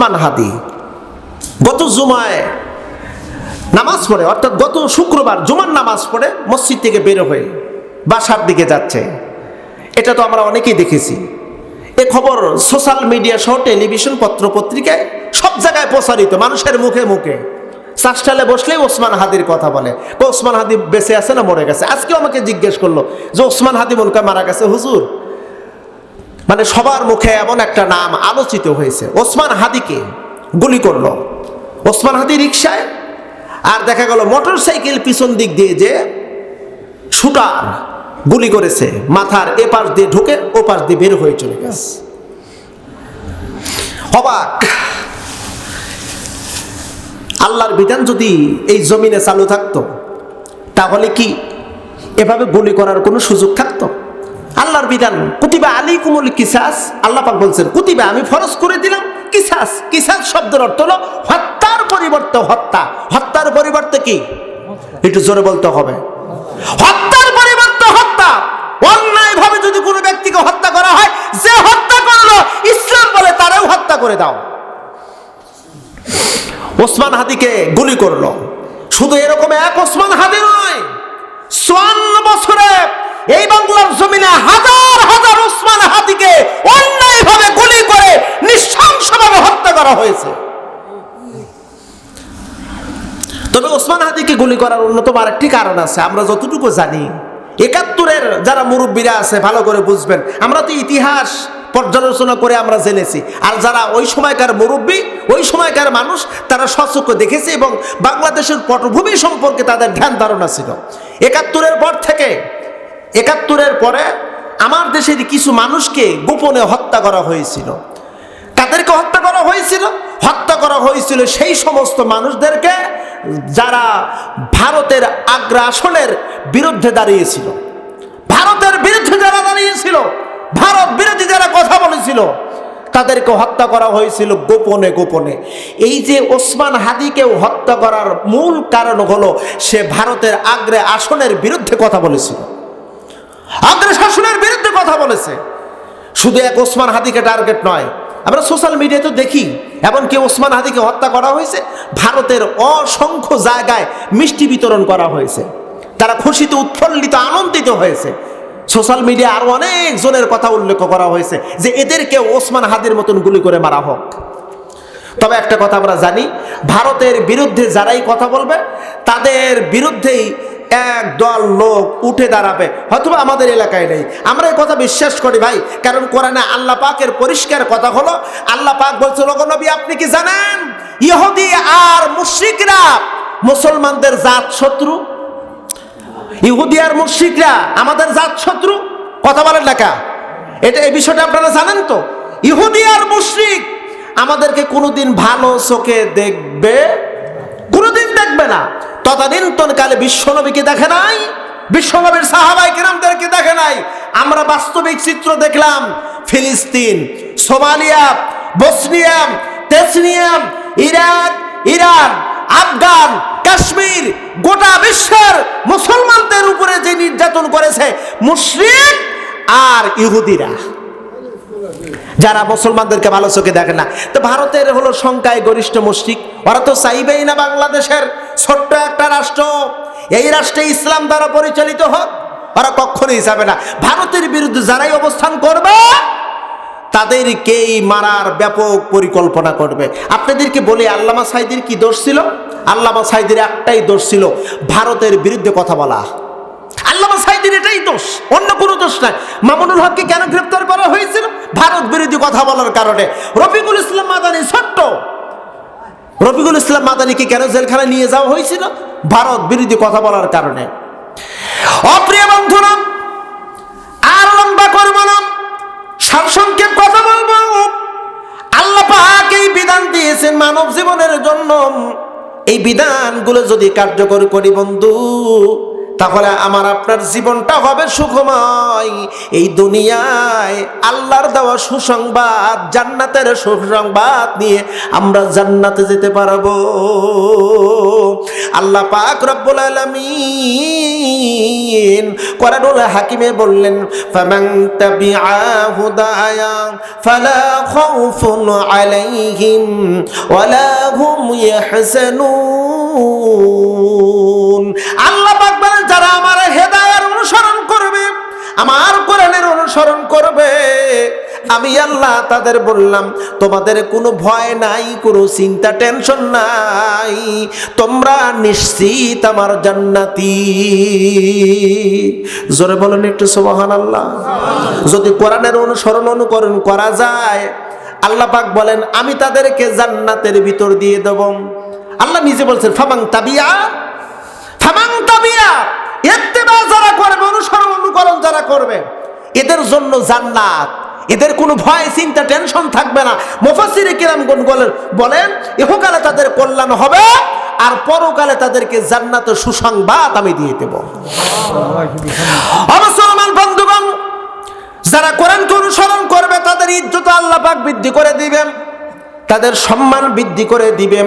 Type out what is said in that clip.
ওসমান হাদি গত জুমায় নামাজ পড়ে, অর্থাৎ গত শুক্রবার জুমার নামাজ পড়ে মসজিদ থেকে বের হয়ে বাসার দিকে যাচ্ছে। এটা তো আমরা অনেকেই দেখেছি। এ খবর সোশ্যাল মিডিয়া সহ টেলিভিশন পত্র পত্রিকায় সব জায়গায় প্রসারিত, মানুষের মুখে মুখে। চাষটালে বসলেই ওসমান হাদির কথা বলে। ওসমান হাদি বেঁচে আছে না মরে গেছে? আজকেও আমাকে জিজ্ঞেস করল যে ওসমান হাদি মনকা মারা গেছে? হুজুর মানে সবার মুখে এমন একটা নাম আলোচিত হয়েছে। ওসমান হাদিকে গুলি করল। ওসমান হাদি রিক্সায় আর দেখা গেল মোটর সাইকেল পিছন দিক দিয়ে যে শুটার গুলি করেছে, মাথার এপাশ দিয়ে ঢুকে ওপাশ দিয়ে বের হয়ে চলে গেছে। অবাক। আল্লাহর বিধান যদি এই জমিনে চালু থাকতো, তাহলে কি এভাবে গুলি করার কোনো সুযোগ থাকতো? আল্লাহর বিধান, কুতিবা আলী কুমল কিসাস আল্লাহ পাক বলছেন, কুতিবা, আমি ফরজ করে দিলাম, কিসাস কিসাস শব্দের অর্থ হলো হত্যার পরিবর্তে হত্যা। হত্যার পরিবর্তে কি? একটু জোরে বলতে হবে। হত্যার পরিবর্তে হত্যা। অন্যায় ভাবে যদি কোনো ব্যক্তিকে হত্যা করা হয়, যে হত্যা করল, ইসলাম বলে তারাও হত্যা করে দাও। ওসমান হাদিকে গুলি করল। শুধু এরকম এক ওসমান হাদি নয়, চুয়ান্ন বছরে এই বাংলার জমিনে হাজার হাজার ওসমান হাদিকে অন্যায়ভাবে গুলি করে নৃশংসভাবে হত্যা করা হয়েছে। তবে ওসমান হাদিকে গুলি করার অন্যতম আরেকটি কারণ আছে, আমরা যতটুকু জানি, একাত্তরের যারা মুরব্বীরা আছে, ভালো করে বুঝবেন, আমরা তো ইতিহাস পর্যালোচনা করে আমরা জেনেছি। আর যারা ওই সময়কার মুরব্বী, ওই সময়কার মানুষ, তারা সচক্ষ দেখেছে এবং বাংলাদেশের পটভূমি সম্পর্কে তাদের ধ্যান ধারণা ছিল। একাত্তরের পর থেকে একাত্তরের পরে আমার দেশের কিছু মানুষকে গোপনে হত্যা করা হয়েছিল কাদেরকে হত্যা করা হয়েছিল, হত্যা করা হয়েছিল সেই সমস্ত মানুষদেরকে যারা ভারতের আগ্রাসনের বিরুদ্ধে দাঁড়িয়েছিল। ভারতের বিরুদ্ধে যারা দাঁড়িয়েছিল, ভারত বিরোধী যারা কথা বলেছিল, তাদেরকে হত্যা করা হয়েছিল গোপনে গোপনে। এই যে ওসমান হাদিকেও হত্যা করার মূল কারণ হলো সে ভারতের আগ্রে আসনের বিরুদ্ধে কথা বলেছিল। আগ্রে শাসনের বিরুদ্ধে কথা বলেছে। শুধু এক ওসমান হাদিকে টার্গেট নয়, আমরা সোশ্যাল মিডিয়াতে দেখি, এমনকি ওসমান হাদিকে হত্যা করা হয়েছে, ভারতের অসংখ্য জায়গায় মিষ্টি বিতরণ করা হয়েছে। তারা খুশিতে, উৎফুল্লিত, আনন্দিত হয়েছে। সোশ্যাল মিডিয়া আরও অনেক জনের কথা উল্লেখ করা হয়েছে যে এদেরকে ওসমান হাদির মতন গুলি করে মারা হোক। তবে একটা কথা আমরা জানি, ভারতের বিরুদ্ধে যারাই কথা বলবে, তাদের বিরুদ্ধেই এক দল লোক উঠে দাঁড়াবে। হয়তো আমাদের এলাকায় নেই। আমরা এই কথা বিশ্বাস করি ভাই, কারণ কোরআনে আল্লাহ পাকের পরিষ্কার কথা হলো, আল্লাহ পাক বলছে লোক নবী, আপনি কি জানেন? ইহুদি আর মুশরিকরা মুসলমানদের জাত শত্রু? ইহুদি আর মুশরিকরা আমাদের জাত শত্রু? কথা বলেন লেখা এটা এই বিষয়টা আপনারা জানেন তো? ইহুদি আর মুশরিক আমাদেরকে কোনোদিন ভালো চোখে দেখবে, কোনোদিন দেখবে না। তদানীন্তন কালে বিশ্বনবীকে দেখে নাই? বিশ্বনবীর সাহাবাই কিরামদেরকে দেখে নাই? আমরা বাস্তবিক চিত্র দেখলাম, ফিলিস্তিন, সোমালিয়া, বসনিয়া তেসনিয়াম ইরাক, ইরান, আফগান, কাশ্মীর, গোটা বিশ্বের মুসলমানদের উপরে যে নির্যাতন করেছে মুসলিম আর ইহুদিরা। যারা মুসলমানদেরকে ভালো চোখে দেখে না। তো ভারতের হলো সংখ্যায় গরিষ্ঠ মুশরিক, ওরা তো চাইবেই না বাংলাদেশের ছোট্ট একটা রাষ্ট্র। এই রাষ্ট্রে ইসলাম দ্বারা পরিচালিত হোক, ওরা কখনোই যাবে না। ভারতের বিরুদ্ধে যারাই অবস্থান করবে তাদেরকেই মারার ব্যাপক পরিকল্পনা করবে। আপনাদেরকে বলি, আল্লামা সাইদির কি দোষ ছিল? আল্লামা সাইদির একটাই দোষ ছিল, ভারতের বিরুদ্ধে কথা বলা। আল্লামা সাইদির এটাই দোষ, অন্য কোনো দোষ নাই। মামুনুল হককে কেন গ্রেপ্তার করা হয়েছিল? ভারত বিরোধী কথা বলার কারণে। রফিকুল ইসলাম মাদানি ছোট্ট রফিকুল ইসলাম মাদানিকে কেন জেলখানায় নিয়ে যাওয়া হয়েছিল? ভারত বিরোধী কথা বলার কারণে। অপ্রিয় বন্ধুরা, আর লম্বা করব না। সারসংক্ষেপ কথা বলব। আল্লাহ পাক এই বিধান দিয়েছেন মানব জীবনের জন্য। এই বিধানগুলো যদি কার্যকর করি বন্ধু তাহলে আমার আপনার জীবনটা হবে সুখময়। এই দুনিয়ায় আল্লাহর দেওয়া সুসংবাদ, জান্নাতের সুসংবাদ নিয়ে আমরা জান্নাতে যেতে পারব। আল্লাহ পাক রব্বুল আলামিন কোরআনুল হাকিমে বললেন, ফামান তাবিআ হুদায়া ফালা খাউফুন আলাইহিম ওয়ালা হুম ইয়াহজানুন আল্লাহ পাক আমার কোরআনের অনুসরণ করবে। আমি আল্লাহ তাদের বললাম, তোমাদের কোনো ভয় নাই, কোনো চিন্তা, টেনশন নাই। তোমরা নিশ্চিত আমার জান্নাতি। জোরে বলেন একটু সোবাহান আল্লাহ যদি কোরআনের অনুসরণ অনুকরণ করা যায়, আল্লাহ পাক বলেন, আমি তাদেরকে জান্নাতের ভিতর দিয়ে দেব। আল্লাহ নিজে বলছেন ফামাং তাবিয়া? ফামাং তাবিয়া? ইত্তেবা যারা করবে অনুসরণ অনুকরণ যারা করবে, এদের জন্য জান্নাত। এদের কোনো ভয়, চিন্তা, টেনশন থাকবে না। মুফাসসিরে কিরাম বলেন বলেন, ইহকালে তাদের কল্যাণ হবে, আর পরকালে তাদেরকে জান্নাতের সুসংবাদ আমি দিয়ে দেব। অমুসলমান বন্ধুগণ, যারা কোরআনকে অনুসরণ করবে, তাদের ইজ্জত আল্লাহ পাক বৃদ্ধি করে দিবেন। তাদের সম্মান বৃদ্ধি করে দিবেন।